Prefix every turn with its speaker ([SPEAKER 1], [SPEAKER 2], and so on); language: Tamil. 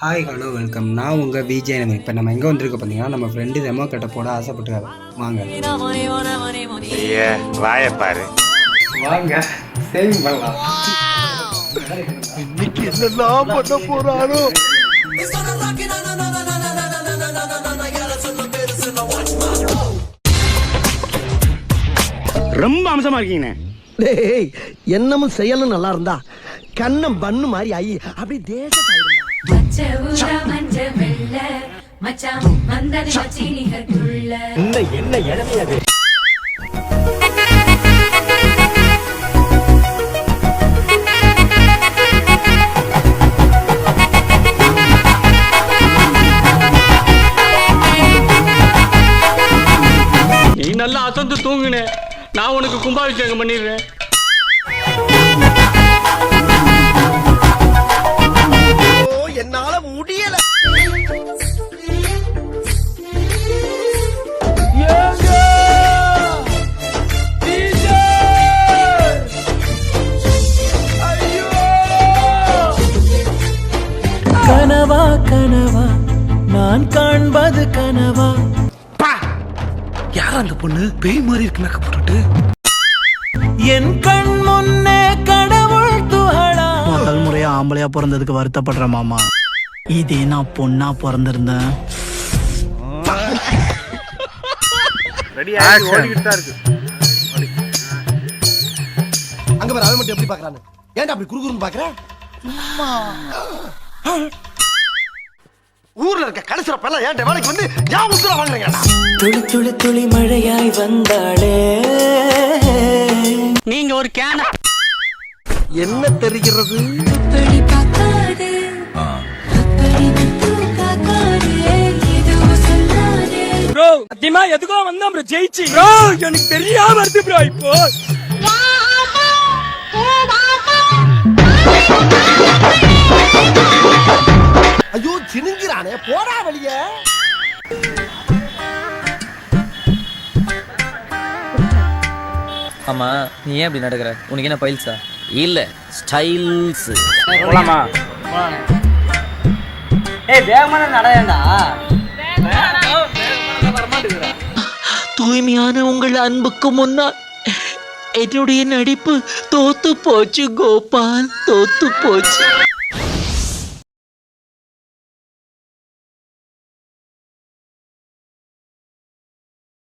[SPEAKER 1] ஹாய் ஹலோ வெல்கம் நான் உங்கள் விஜய் நம்ம இப்போ நம்ம எங்கே வந்திருக்க பார்த்தீங்கன்னா நம்ம ஃப்ரெண்டு ரெமோ கட்டை போட ஆசைப்பட்டுருக்காரு. வாங்க.
[SPEAKER 2] வாய பாரு.
[SPEAKER 1] வாங்க. சேவிங் பண்ணலாம்.
[SPEAKER 2] ரொம்ப அம்சமா இருக்கீங்க
[SPEAKER 3] டேய் என்னமும் செயலும் நல்லா இருந்தா கண்ணம் பண்ணு மாதிரி ஐ அப்படி தேச
[SPEAKER 4] மச்சான் மந்தன மச்சினிகர் துள்ள
[SPEAKER 5] நீ நல்லா அசந்து தூங்குன. நான் உனக்கு கும்பாபிஷேகம் பண்ணிடுறேன்.
[SPEAKER 6] நான் காண்பது கனவா?
[SPEAKER 7] யார் அந்த பொண்ணு? பேய் மாதிரி இருக்கு மேக்கப் போட்டுட்டு.
[SPEAKER 6] என் கண் முன்னே கடவுள் துகளா? முதல் முறையா ஆம்பளையா பிறந்ததுக்கு வருத்தப்படுறேன் மாமா. இதே நான் பொண்ணா பிறந்திருந்தேன்.
[SPEAKER 3] அங்க பாரு அவன் மட்டும் எப்படி பாக்குறான்னு ஏன்டா அப்படி குறுகுறுன்னு பாக்குற ஊர்ல இருக்க கடைசிற பல்ல ஏன்டா வேலைக்கு வந்து ஏன் உசுர வாங்குறீங்கடா?
[SPEAKER 6] துளி துளி துளி மழையாய் வந்தாளே.
[SPEAKER 5] நீங்க ஒரு கேன.
[SPEAKER 3] என்ன தெரிகிறது?
[SPEAKER 5] ப்ரோ சத்தியமா எதுக்கோ வந்தோம் ப்ரோ ஜெயிச்சு. ப்ரோ எனக்கு தெரியாம வருது ப்ரோ இப்போ.
[SPEAKER 3] சினுங்கிறானே போடா வெளியே.
[SPEAKER 8] ஆமா நீ ஏன் இப்படி நடக்கிற? உனக்கு என்ன பைல்ஸா? இல்ல ஸ்டைல்ஸ்.
[SPEAKER 5] போலாமா?
[SPEAKER 8] ஏய் வேகமான நடையண்டா
[SPEAKER 6] தூய்மையான உங்கள் அன்புக்கு முன்னால் என்னுடைய நடிப்பு தோத்து போச்சு கோபால். தோத்து போச்சு.